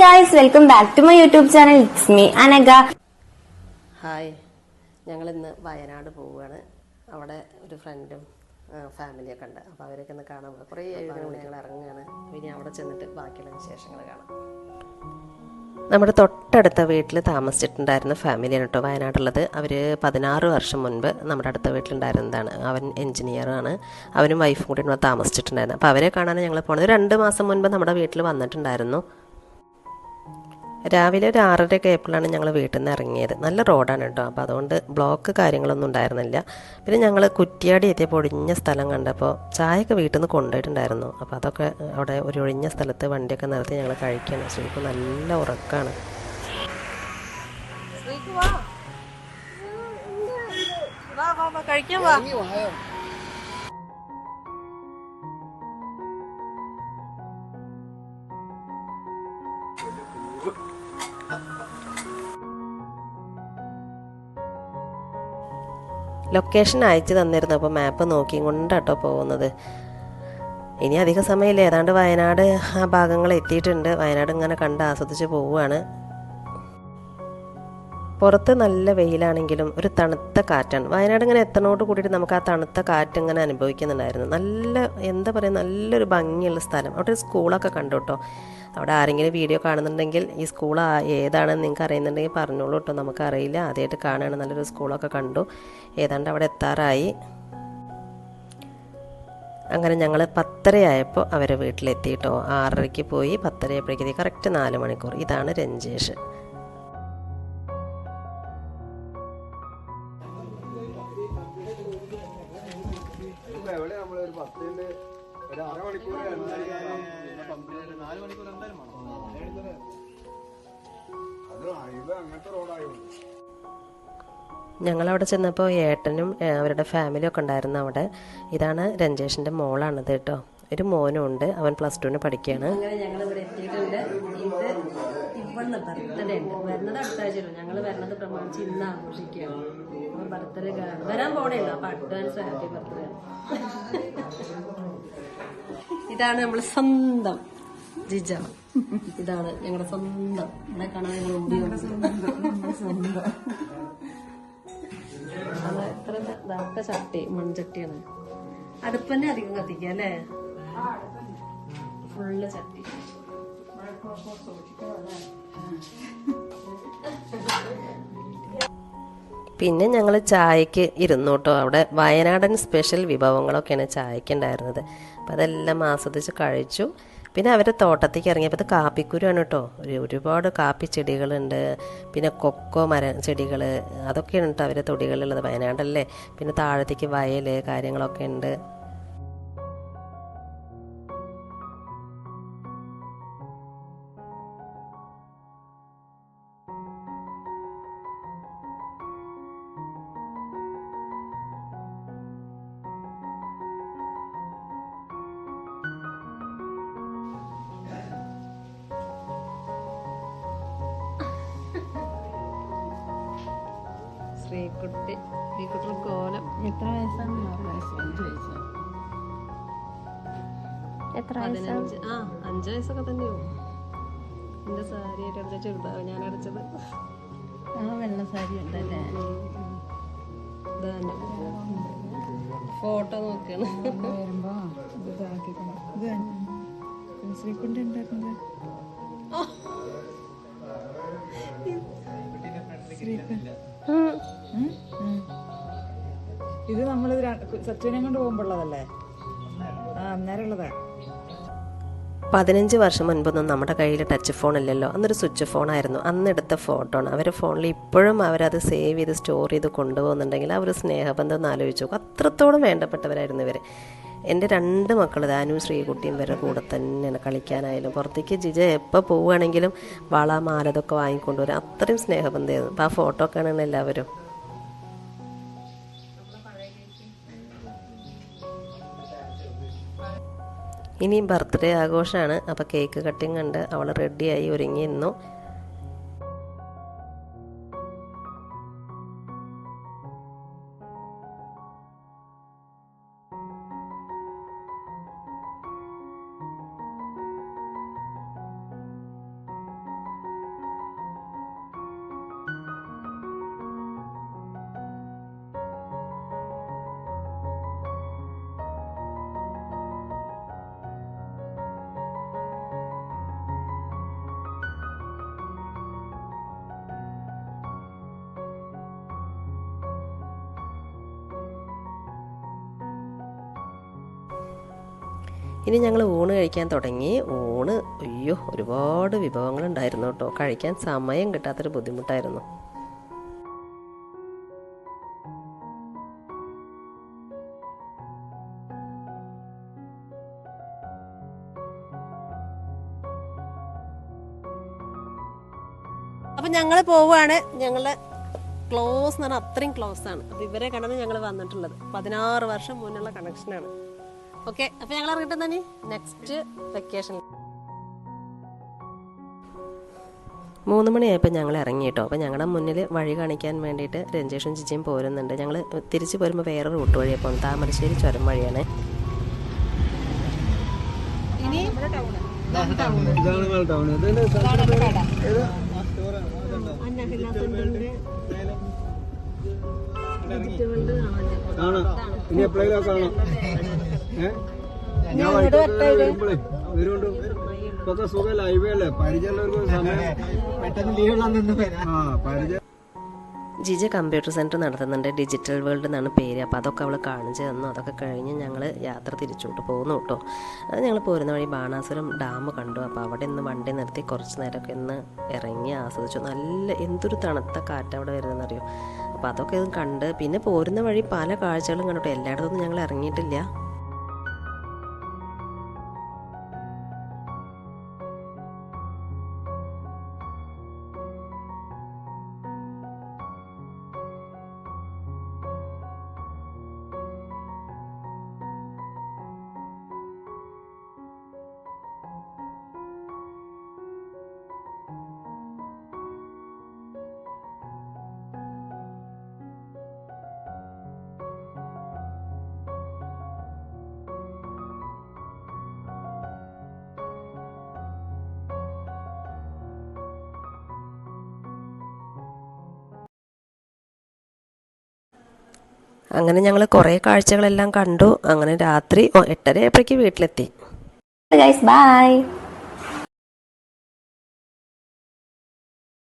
Guys welcome back to my YouTube channel it's me Anagha hi ഞങ്ങൾ ഇന്ന് വയനാട് പോവുകയാണ്. അവിടെ ഒരു ഫ്രണ്ടും ഫാമിലിയൊക്കെ ഉണ്ട്. അപ്പോൾ അവരൊക്കെ ഒന്ന് കാണാൻ പോകും കുറേ ഞങ്ങൾ ഇറങ്ങുകയാണ്. ഇനി അവിടെ ചെന്നിട്ട് ബാക്കിയുള്ള വിശേഷങ്ങൾ കാണാം. നമ്മുടെ തൊട്ടടുത്ത വീട്ടിൽ താമസിച്ചിട്ടുണ്ടായിരുന്ന ഫാമിലിയാണ് കേട്ടോ വയനാടുള്ളത്. അവർ പതിനാറ് വർഷം മുൻപ് നമ്മുടെ അടുത്ത വീട്ടിലുണ്ടായിരുന്നതാണ്. അവൻ എഞ്ചിനീയറാണ് അവനും വൈഫും കൂടി ഇവിടെ താമസിച്ചിട്ടുണ്ടായിരുന്നു. അപ്പോൾ അവരെ കാണാൻ ഞങ്ങൾ പോണത് രണ്ട് മാസം മുൻപ് നമ്മുടെ വീട്ടിൽ വന്നിട്ടുണ്ടായിരുന്നു. രാവിലെ ഒരു ആറരയൊക്കെ ആയപ്പോഴാണ് ഞങ്ങൾ വീട്ടിൽ നിന്ന് ഇറങ്ങിയത്. നല്ല റോഡാണ് കേട്ടോ. അപ്പോൾ അതുകൊണ്ട് ബ്ലോക്ക് കാര്യങ്ങളൊന്നും ഉണ്ടായിരുന്നില്ല. പിന്നെ ഞങ്ങൾ കുറ്റിയാടി എത്തിയ ഒഴിഞ്ഞ സ്ഥലം കണ്ടപ്പോൾ ചായയൊക്കെ വീട്ടിൽ നിന്ന് കൊണ്ടുപോയിട്ടുണ്ടായിരുന്നു. അപ്പോൾ അതൊക്കെ അവിടെ ഒരു ഒഴിഞ്ഞ സ്ഥലത്ത് വണ്ടിയൊക്കെ നിർത്തി ഞങ്ങൾ കഴിക്കുകയാണ്. ശരിക്ക് നല്ല ഉറക്കമാണ് കഴിക്കാൻ വാ. ലൊക്കേഷൻ അയച്ചു തന്നിരുന്നു. അപ്പോൾ മാപ്പ് നോക്കിയും കൊണ്ടാട്ടോ പോകുന്നത്. ഇനി അധിക സമയമില്ല. ഏതാണ്ട് വയനാട് ആ ഭാഗങ്ങൾ എത്തിയിട്ടുണ്ട് വയനാട് ഇങ്ങനെ കണ്ട് ആസ്വദിച്ച് പോവുകയാണ്. പുറത്ത് നല്ല വെയിലാണെങ്കിലും ഒരു തണുത്ത കാറ്റാണ്. വയനാട് ഇങ്ങനെ എത്തണോട് കൂടിയിട്ട് നമുക്ക് ആ തണുത്ത കാറ്റ് ഇങ്ങനെ അനുഭവിക്കുന്നുണ്ടായിരുന്നു. നല്ല എന്താ പറയുക നല്ലൊരു ഭംഗിയുള്ള സ്ഥലം. അവിടെ സ്കൂളൊക്കെ കണ്ടു കേട്ടോ. അവിടെ ആരെങ്കിലും വീഡിയോ കാണുന്നുണ്ടെങ്കിൽ ഈ സ്കൂൾ ഏതാണെന്ന് നിങ്ങൾക്ക് അറിയുന്നുണ്ടെങ്കിൽ പറഞ്ഞോളൂ കേട്ടോ. നമുക്കറിയില്ല. ആദ്യമായിട്ട് കാണുകയാണ്. നല്ലൊരു സ്കൂളൊക്കെ കണ്ടു. ഏതാണ്ട് അവിടെ എത്താറായി. അങ്ങനെ ഞങ്ങൾ പത്തരയായപ്പോൾ അവരെ വീട്ടിലെത്തിയിട്ടോ ആറരയ്ക്ക് പോയി. പത്തരയായപ്പോഴേക്കും കറക്റ്റ് നാല് മണിക്കൂർ. ഇതാണ് രഞ്ജേഷ്. പത്തിന്റെ ഒരു അരമണിക്കൂർ നാല് മണിക്കൂർ എന്തായാലും അത് ഇത് അങ്ങനത്തെ റോഡായതുകൊണ്ട് ഞങ്ങളവിടെ ചെന്നപ്പോൾ ഏട്ടനും അവരുടെ ഫാമിലിയും ഒക്കെ ഉണ്ടായിരുന്നു അവിടെ. ഇതാണ് രഞ്ജേഷിന്റെ മോളാണിത് കേട്ടോ. ഒരു മോനും ഉണ്ട് അവൻ പ്ലസ് ടുവിന് പഠിക്കുകയാണ്. അങ്ങനെ ഞങ്ങൾ ഇവിടെ എത്തിയിട്ടുണ്ട്. ഇത് ഇവളുടെ ബർത്ത്ഡേ ഉണ്ട്. വരുന്നത് അടുത്ത ആഴ്ച ഞങ്ങൾ വരുന്നത് പ്രമാണിച്ച് ഇന്ന് ആഘോഷിക്കുകയാണ്. അപ്പോൾ ബർത്ത്ഡേ വരാൻ പോണേല്ലോ അപ്പോൾ അഡ്വാൻസ് ഹാപ്പി ബർത്ത്ഡേ ഇതാണ് നമ്മൾ സ്വന്തം ജിജ. ഇതാണ് ഞങ്ങളുടെ സ്വന്തം. ഇവിടെ കാണാൻ ഞങ്ങൾ ഓടി വന്നത്. അത് എത്ര ഇതൊക്കെ ചട്ടി മൺചട്ടിയാണ്. അടുപ്പന്നെ അധികം കത്തിക്കുക അല്ലേ? ഫുള്ള് ചട്ടി. പിന്നെ ഞങ്ങൾ ചായക്ക് ഇരുന്നു കേട്ടോ അവിടെ വയനാടൻ സ്പെഷ്യൽ വിഭവങ്ങളൊക്കെയാണ് ചായക്ക് ഉണ്ടായിരുന്നത്. അപ്പം അതെല്ലാം ആസ്വദിച്ച് കഴിച്ചു. പിന്നെ അവരുടെ തോട്ടത്തേക്ക് ഇറങ്ങിയപ്പോൾ ഇത് കാപ്പിക്കുരുവാണ് കേട്ടോ. ഒരു ഒരുപാട് കാപ്പി ചെടികളുണ്ട്. പിന്നെ കൊക്കോ മര ചെടികൾ അതൊക്കെയാണ് കേട്ടോ അവരുടെ തൊടികളിലുള്ളത്. വയനാടല്ലേ. പിന്നെ താഴത്തേക്ക് വയൽ കാര്യങ്ങളൊക്കെ ഉണ്ട്. ശ്രീകുട്ടി ശ്രീകുട്ടി കോലം. എത്ര വയസ്സാണ് ആറ് വയസ്സ്? അഞ്ച് വയസ്സ്. എത്ര പതിനഞ്ച് ആ അഞ്ച് വയസ്സൊക്കെ തന്നെയാവും എന്റെ സാരി അടിച്ച ചെറുതാവും ഞാൻ അടിച്ചത്. ആ വെള്ള സാരി ഉണ്ടല്ലേ? ഫോട്ടോ നോക്കണം. വരുമ്പോ ഇത് ഇതാക്കിക്കണം ഇത് തന്നെ ഇത് നമ്മൾ സച്ചിനെ കൊണ്ട് പോകുമ്പോഴുള്ളതല്ലേ ആ അന്നേരം ഉള്ളതാ പതിനഞ്ച് വർഷം മുൻപൊന്നും നമ്മുടെ കയ്യിൽ ടച്ച് ഫോൺ ഇല്ലല്ലോ. അന്നൊരു സ്വിച്ച് ഫോൺ ആയിരുന്നു. അന്ന് എടുത്ത ഫോട്ടോ ആണ് അവരുടെ ഫോണിൽ ഇപ്പോഴും അവരത് സേവ് ചെയ്ത് സ്റ്റോർ ചെയ്ത് കൊണ്ടുപോകുന്നുണ്ടെങ്കിൽ ആ ഒരു സ്നേഹബന്ധം ഒന്ന് നോക്കും. അത്രത്തോളം വേണ്ടപ്പെട്ടവരായിരുന്നു ഇവർ എന്റെ രണ്ട് മക്കൾ ദാനു ശ്രീകുട്ടിയും ഇവരുടെ കൂടെ തന്നെയാണ് കളിക്കാനായാലും. പുറത്തേക്ക് ജിജ എപ്പോൾ പോവുകയാണെങ്കിലും വള മാലതൊക്കെ വാങ്ങിക്കൊണ്ടുവരും അത്രയും സ്നേഹബന്ധമായിരുന്നു. അപ്പോൾ ആ ഫോട്ടോ കാണുന്ന എല്ലാവരും. ഇനി ബർത്ത്ഡേ ആഘോഷമാണ്. അപ്പോൾ കേക്ക് കട്ടിങ് കണ്ട് അവൾ റെഡിയായി ഒരുങ്ങിയിരുന്നു. ഇനി ഞങ്ങൾ ഊണ് കഴിക്കാൻ തുടങ്ങി. ഊണ് അയ്യോ ഒരുപാട് വിഭവങ്ങളുണ്ടായിരുന്നു കേട്ടോ. കഴിക്കാൻ സമയം കിട്ടാത്തൊരു ബുദ്ധിമുട്ടായിരുന്നു. അപ്പം ഞങ്ങൾ പോവുകയാണ് ഞങ്ങളുടെ ക്ലോസ് എന്ന് പറഞ്ഞാൽ അത്രയും ക്ലോസ് ആണ്. അപ്പം ഇവരെ കണ്ടാണ് ഞങ്ങൾ വന്നിട്ടുള്ളത്. പതിനാറ് വർഷം മുന്നുള്ള കണക്ഷനാണ് ഓക്കെ അപ്പൊ ഞങ്ങൾ ഇറങ്ങട്ടെ തന്നെ നെക്സ്റ്റ് വെക്കേഷൻ മൂന്ന് മണിയായപ്പോൾ ഞങ്ങൾ ഇറങ്ങി കേട്ടോ. അപ്പോൾ ഞങ്ങളുടെ മുന്നിൽ വഴി കാണിക്കാൻ വേണ്ടിയിട്ട് രഞ്ജേഷും ചിച്ചിയും പോരുന്നുണ്ട്. ഞങ്ങൾ തിരിച്ച് പോരുമ്പോൾ വേറെ റൂട്ട് വഴിയാണ് പോകുന്നത് താമരശ്ശേരി ചുരം വഴിയാണ്. ഇനി? ഇനി എപ്പോഴെങ്കിലും കാണാം. ഏഹ് ഞാൻ വൈകിട്ട് വരുമ്പോഴേ വരുന്നുണ്ട്. ഇപ്പൊക്കെ സുഖമല്ല ഹൈവേ അല്ലേ? പരിചയമുള്ളവർക്ക് സമയം. പെട്ടെന്ന് ലീവ് ആ പരിചയം ജിജ കമ്പ്യൂട്ടർ സെന്റർ നടത്തുന്നുണ്ട്. ഡിജിറ്റൽ വേൾഡ് എന്നാണ് പേര്. അപ്പോൾ അതൊക്കെ അവൾ കാണിച്ചു തന്നു. അതൊക്കെ കഴിഞ്ഞ് ഞങ്ങൾ യാത്ര തിരിച്ചോട്ട് പോകുന്നു കേട്ടോ. അത് ഞങ്ങൾ പോരുന്ന വഴി ബാണാസുരം ഡാം കണ്ടു. അപ്പോൾ അവിടെ നിന്ന് വണ്ടി നിർത്തി കുറച്ച് നേരമൊക്കെ ഇന്ന് ഇറങ്ങി ആസ്വദിച്ചു. നല്ല എന്തൊരു തണുത്ത കാറ്റ് അവിടെ വരുന്നതെന്നറിയോ? അപ്പോൾ അതൊക്കെ ഇത് കണ്ട്. പിന്നെ പോരുന്ന വഴി പല കാഴ്ചകളും കണ്ടു എല്ലായിടത്തൊന്നും ഞങ്ങൾ ഇറങ്ങിയിട്ടില്ല. അങ്ങനെ ഞങ്ങൾ കുറേ കാഴ്ചകളെല്ലാം കണ്ടു. അങ്ങനെ രാത്രി എട്ടരയപ്പോഴേക്ക് വീട്ടിലെത്തി. ബൈ